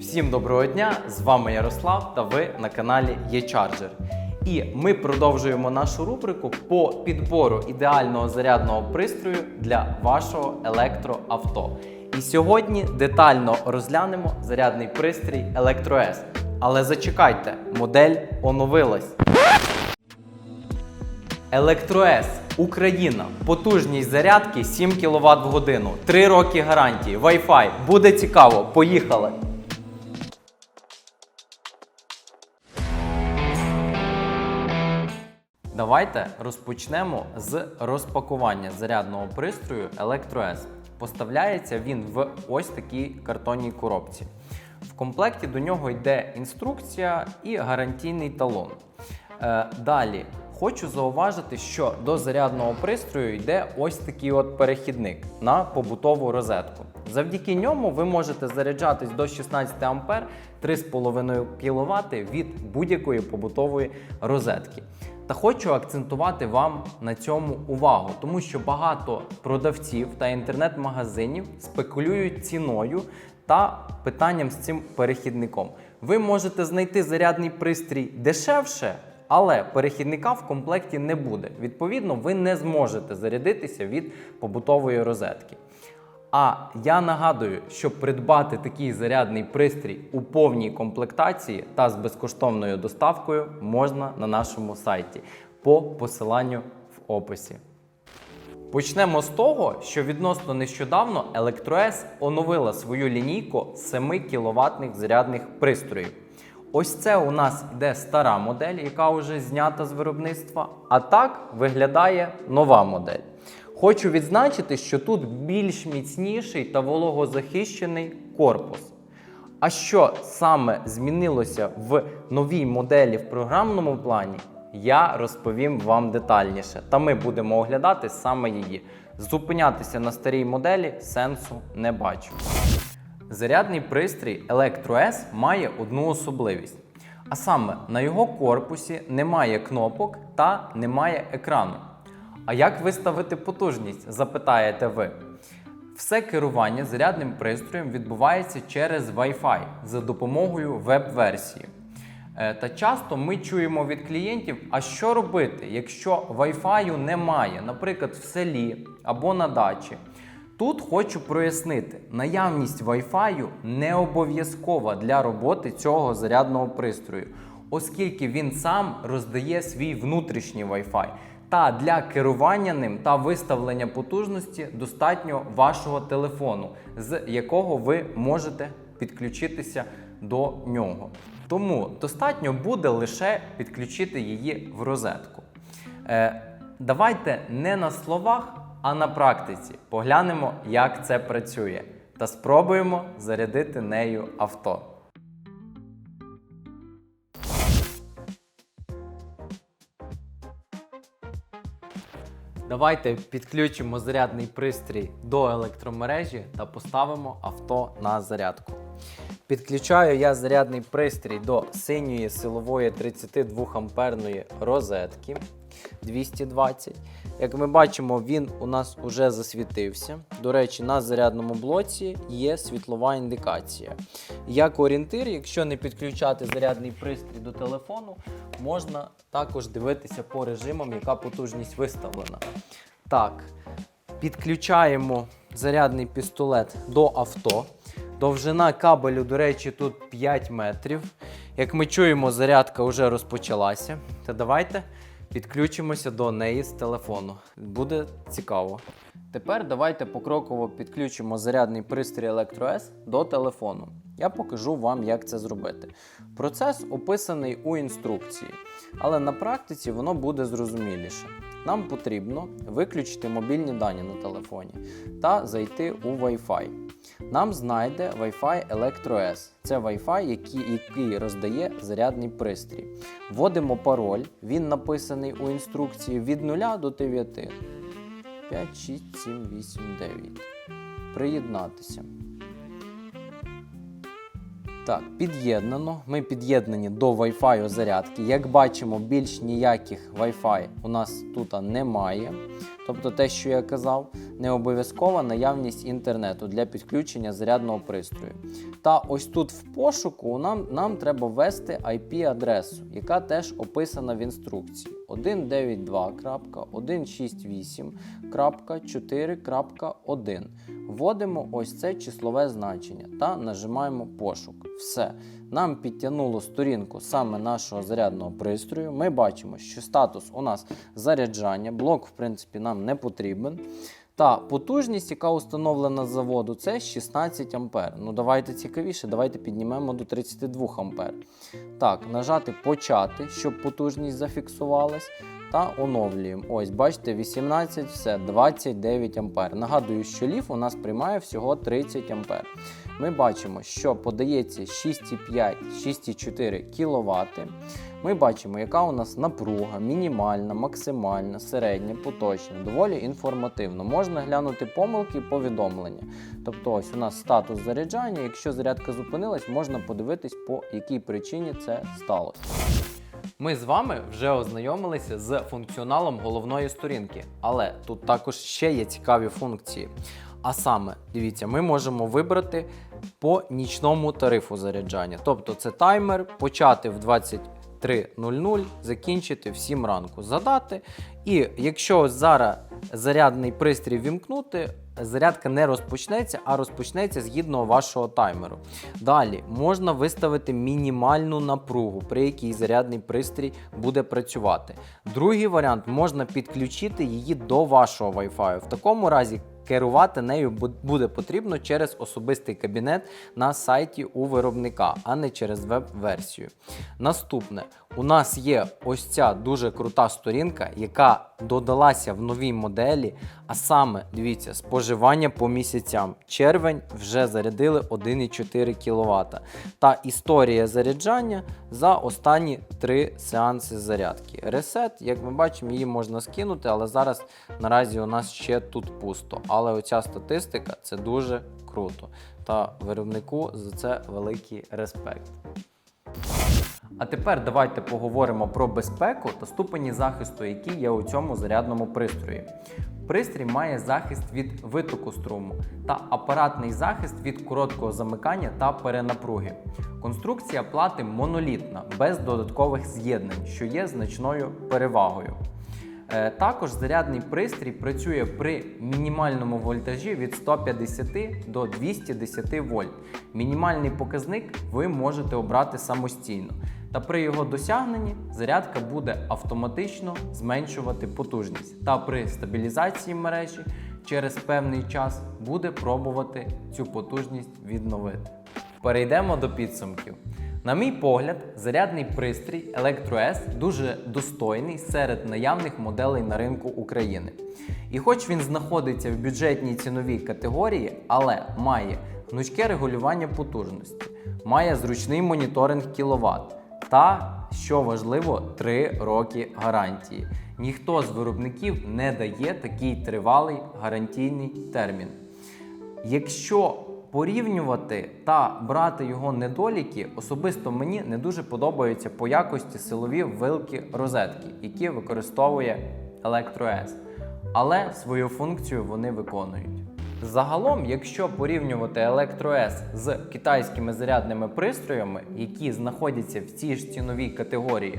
Всім доброго дня! З вами Ярослав та ви на каналі eCharger. І ми продовжуємо нашу рубрику по підбору ідеального зарядного пристрою для вашого електроавто. І сьогодні детально розглянемо зарядний пристрій ElectroS. Але зачекайте, модель оновилась. ElectroS Україна. Потужність зарядки 7 кВт в годину. 3 роки гарантії. Wi-Fi. Буде цікаво. Поїхали! Давайте розпочнемо з розпакування зарядного пристрою ElectroS. Поставляється він в ось такій картонній коробці. В комплекті до нього йде інструкція і гарантійний талон. Е, далі хочу зауважити, що до зарядного пристрою йде ось такий от перехідник на побутову розетку. Завдяки ньому ви можете заряджатись до 16 А 3,5 кВт від будь-якої побутової розетки. Та хочу акцентувати вам на цьому увагу, тому що багато продавців та інтернет-магазинів спекулюють ціною та питанням з цим перехідником. Ви можете знайти зарядний пристрій дешевше, але перехідника в комплекті не буде. Відповідно, ви не зможете зарядитися від побутової розетки. А я нагадую, що придбати такий зарядний пристрій у повній комплектації та з безкоштовною доставкою можна на нашому сайті по посиланню в описі. Почнемо з того, що відносно нещодавно ElectroS оновила свою лінійку 7 кВт зарядних пристроїв. Ось це у нас йде стара модель, яка вже знята з виробництва. А так виглядає нова модель. Хочу відзначити, що тут більш міцніший та вологозахищений корпус. А що саме змінилося в новій моделі в програмному плані, я розповім вам детальніше. Та ми будемо оглядати саме її. Зупинятися на старій моделі сенсу не бачу. Зарядний пристрій ElectroS має одну особливість. А саме на його корпусі немає кнопок та немає екрану. А як виставити потужність? запитаєте ви. Все керування зарядним пристроєм відбувається через Wi-Fi за допомогою веб-версії. Е, Та часто ми чуємо від клієнтів, а що робити, якщо Wi-Fi немає, наприклад, в селі або на дачі. Тут хочу прояснити, наявність Wi-Fi не обов'язкова для роботи цього зарядного пристрою, оскільки він сам роздає свій внутрішній Wi-Fi. Та для керування ним та виставлення потужності достатньо вашого телефону, з якого ви можете підключитися до нього. Тому достатньо буде лише підключити її в розетку. Е, давайте не на словах, а на практиці поглянемо, як це працює, та спробуємо зарядити нею авто. Давайте підключимо зарядний пристрій до електромережі та поставимо авто на зарядку. Підключаю я зарядний пристрій до синьої силової 32 амперної розетки 220. Як ми бачимо, він у нас уже засвітився. До речі, на зарядному блоці є світлова індикація. Як орієнтир, якщо не підключати зарядний пристрій до телефону, можна також дивитися по режимам, яка потужність виставлена. Так, підключаємо зарядний пістолет до авто. Довжина кабелю, до речі, тут 5 метрів. Як ми чуємо, зарядка вже розпочалася. Та давайте підключимося до неї з телефону. Буде цікаво. Тепер давайте покроково підключимо зарядний пристрій ElectroS до телефону. Я покажу вам, як це зробити. Процес описаний у інструкції, але на практиці воно буде зрозуміліше. Нам потрібно виключити мобільні дані на телефоні та зайти у Wi-Fi. Нам знайде Wi-Fi ElectroS. Це Wi-Fi, який, який роздає зарядний пристрій. Вводимо пароль, він написаний у інструкції від 0 до 9. 5, 6, 7, 8, 9. Приєднатися. Так, під'єднано. Ми під'єднані до Wi-Fi зарядки. Як бачимо, більш ніяких Wi-Fi у нас тут немає. тобто те, що я казав, не обов'язкова наявність інтернету для підключення зарядного пристрою. Та ось тут в пошуку нам, нам треба ввести IP-адресу, яка теж описана в інструкції 192.168.4.1. Вводимо ось це числове значення та нажимаємо пошук. Все. Нам підтягнуло сторінку саме нашого зарядного пристрою. Ми бачимо, що статус у нас заряджання. Блок, в принципі, нам не потрібен. Та потужність, яка установлена з заводу, це 16 А. Ну давайте цікавіше, давайте піднімемо до 32 А. Так, нажати почати, щоб потужність зафіксувалась. Та оновлюємо. Ось, бачите, 18, все, 29 А. Нагадую, що ліф у нас приймає всього 30 А. Ми бачимо, що подається 6,5-6,4 кВт. Ми бачимо, яка у нас напруга, мінімальна, максимальна, середня, поточна, доволі інформативно. Можна глянути помилки і повідомлення. Тобто, ось у нас статус заряджання. Якщо зарядка зупинилась, можна подивитись, по якій причині це сталося. Ми з вами вже ознайомилися з функціоналом головної сторінки, але тут також ще є цікаві функції. А саме, дивіться, ми можемо вибрати по нічному тарифу заряджання. Тобто це таймер, почати в 23.00, закінчити в 7 ранку, задати. І якщо зараз зарядний пристрій вімкнути, зарядка не розпочнеться, а розпочнеться згідно вашого таймеру. Далі можна виставити мінімальну напругу, при якій зарядний пристрій буде працювати. Другий варіант можна підключити її до вашого Wi-Fi. В такому разі керувати нею буде потрібно через особистий кабінет на сайті у виробника, а не через веб-версію. Наступне, у нас є ось ця дуже крута сторінка, яка додалася в новій моделі. А саме, дивіться, споживання по місяцям. Червень вже зарядили 1,4 кВт. Та історія заряджання за останні три сеанси зарядки. Ресет, як ми бачимо, її можна скинути, але зараз наразі у нас ще тут пусто. Але оця статистика це дуже круто. Та виробнику за це великий респект. А тепер давайте поговоримо про безпеку та ступені захисту, які є у цьому зарядному пристрої. Пристрій має захист від витоку струму та апаратний захист від короткого замикання та перенапруги. Конструкція плати монолітна, без додаткових з'єднань, що є значною перевагою. Е, Також зарядний пристрій працює при мінімальному вольтажі від 150 до 210 вольт. Мінімальний показник ви можете обрати самостійно. Та при його досягненні зарядка буде автоматично зменшувати потужність. Та при стабілізації мережі через певний час буде пробувати цю потужність відновити. Перейдемо до підсумків. На мій погляд, зарядний пристрій ElectroS дуже достойний серед наявних моделей на ринку України. І хоч він знаходиться в бюджетній ціновій категорії, але має гнучке регулювання потужності, має зручний моніторинг кіловат та, що важливо, 3 роки гарантії. Ніхто з виробників не дає такий тривалий гарантійний термін. Якщо порівнювати та брати його недоліки, особисто мені не дуже подобаються по якості силові вилки розетки, які використовує ElectroS. Але свою функцію вони виконують. Загалом, якщо порівнювати ElectroS з китайськими зарядними пристроями, які знаходяться в цій ж ціновій категорії,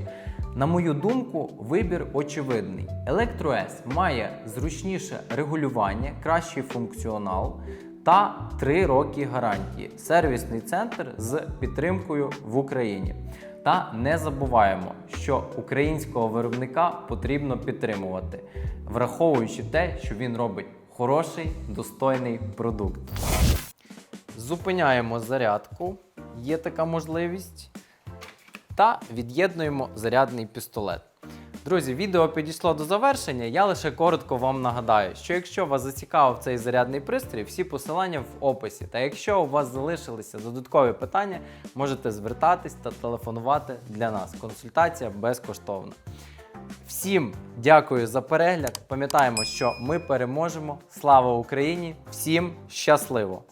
на мою думку, вибір очевидний. ElectroS має зручніше регулювання, кращий функціонал та 3 роки гарантії. Сервісний центр з підтримкою в Україні. Та не забуваємо, що українського виробника потрібно підтримувати, враховуючи те, що він робить хороший, достойний продукт. Зупиняємо зарядку, є така можливість, та від'єднуємо зарядний пістолет. Друзі, відео підійшло до завершення. Я лише коротко вам нагадаю, що якщо вас зацікавив цей зарядний пристрій, всі посилання в описі. Та якщо у вас залишилися додаткові питання, можете звертатись та телефонувати для нас. Консультація безкоштовна. Всім дякую за перегляд. Пам'ятаємо, що ми переможемо. Слава Україні! Всім щасливо!